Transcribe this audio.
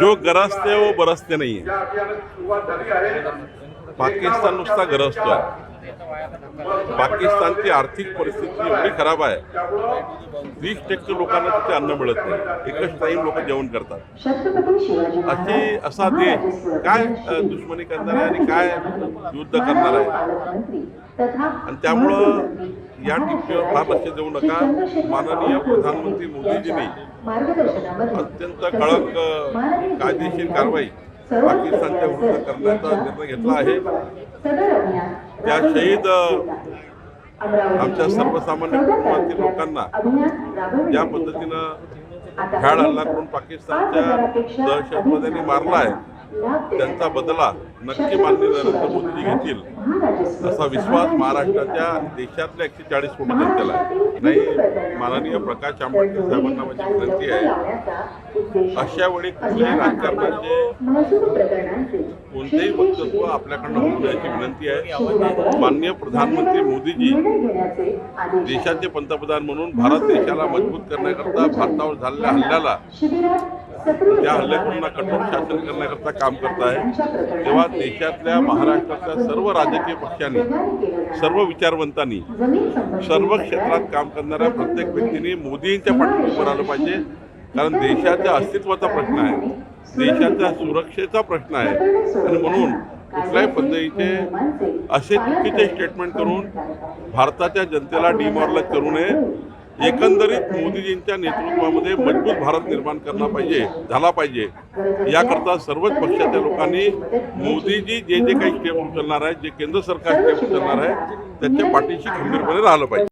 जो गरजते वो बरसते नाही पाकिस्तान नुसता गरजतोय. पाकिस्तानची आर्थिक परिस्थिती एवढी खराब आहे. वीस टक्के लोकांना तिथे अन्न मिळत नाही. एकच टाईम लोक जेवण करतात. असे अशी असा देश काय दुश्मनी करणार आहे आणि काय युद्ध करणार आहे? आणि त्यामुळं या टिप्पीवर फार लक्ष देऊ नका. माननीय प्रधानमंत्री मोदीजींनी अत्यंत कडक कायदेशीर कारवाई पाकिस्तानच्या विरुद्ध करण्याचा निर्णय घेतला आहे. त्या शहीद आमच्या सर्वसामान्य कुटुंबातील लोकांना ज्या पद्धतीनं हल्ला करून पाकिस्तानच्या दहशतवाद्यांनी मारला आहे. त्यांचा बदला नक्की माननीय नरेंद्र मोदीजी घेतील असा विश्वास महाराष्ट्राच्या आणि देशातल्या एकशे चाळीस कोटी जनतेला नाही माननीय प्रकाश आंबेडकर साहेबांना माझी विनंती आहे अशा वेळी कुठल्याही राजकारणाचे कोणतेही वक्तव्य आपल्याकडनं होऊ नयेची विनंती आहे. माननीय प्रधानमंत्री मोदीजी देशाचे पंतप्रधान म्हणून भारत देशाला मजबूत करण्याकरता भारतावर झालेल्या हल्ल्याला त्या हल्लेखोरांना कठोर शासन करण्याकरता काम करत आहे. तेव्हा देशातल्या महाराष्ट्रातल्या सर्व राजकीय पक्षांनी सर्व विचारवंतांनी सर्व क्षेत्रात काम करणाऱ्या प्रत्येक व्यक्तीने मोदींच्या पाठीशी आलं पाहिजे. कारण देशाच्या अस्तित्वाचा प्रश्न आहे. देशाच्या सुरक्षेचा प्रश्न आहे. आणि म्हणून कुठल्याही पद्धतीचे असे चुकीचे स्टेटमेंट करून भारताच्या जनतेला डिमॉरलाइज करू नये. एकंदरीत मोदीजींच्या नेतृत्वामध्ये मजबूत भारत निर्माण करणं पाहिजे झाला पाहिजे. याकरता सर्वच पक्षाच्या लोकांनी मोदीजी जे जे काही स्टेप उचलणार आहे जे केंद्र सरकार स्टेप उचलणार आहे त्याच्या पाठीशी खंबीरपणे राहिलं पाहिजे.